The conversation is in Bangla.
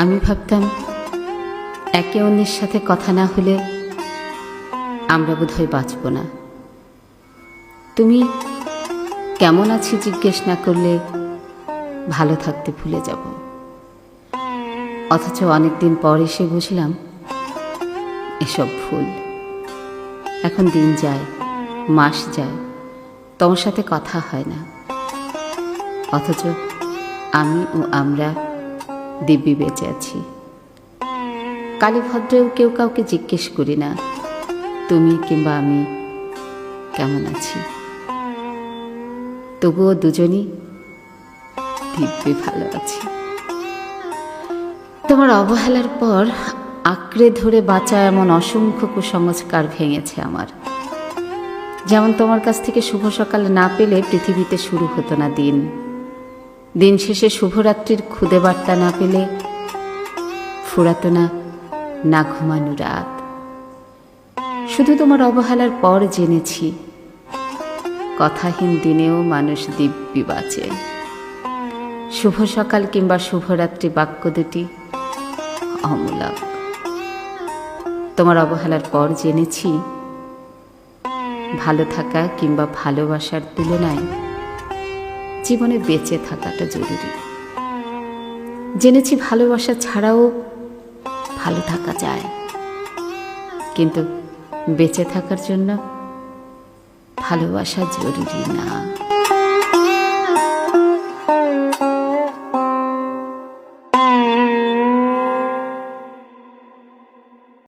আমি ভাবতাম, একে অন্যের সাথে কথা না হলে আমরা বোধহয় বাঁচব না। তুমি কেমন আছি জিজ্ঞেস না করলে ভালো থাকতে ভুলে যাব। অথচ অনেকদিন পর এসে বুঝলাম, এসব ভুল। এখন দিন যায়, মাস যায়, তোমার সাথে কথা হয় না। অথচ আমি ও আমরা দিব্যি বেঁচে আছি। কালীভদ্রেও কেউ কাউকে জিজ্ঞেস করি না, তুমি কিংবা আমি কেমন আছি? তবুও দুজনই দিব্যি ভালো আছি। তোমার অবহেলার পর আঁকড়ে ধরে বাঁচা এমন অসংখ্য কুসংস্কার ভেঙেছে আমার। যেমন তোমার কাছ থেকে শুভ সকাল না পেলে পৃথিবীতে শুরু হতো না দিন। দিন শেষে শুভরাত্রির খুদে বার্তা না পেলে ফুরাতো না না ঘুমানো রাত। শুধু তোমার অবহেলার পর জেনেছি, কথাহীন দিনেও মানুষ দিব্যি বাঁচে। শুভ সকাল কিংবা শুভরাত্রি বাক্য দুটি অমূলক। তোমার অবহেলার পর জেনেছি, ভালো থাকা কিংবা ভালোবাসার তুলনায় জীবনে বেঁচে থাকাটা জরুরি। জেনেছি ভালোবাসা ছাড়াও ভালো থাকা যায়। কিন্তু বেঁচে থাকার জন্য ভালোবাসা জরুরি না।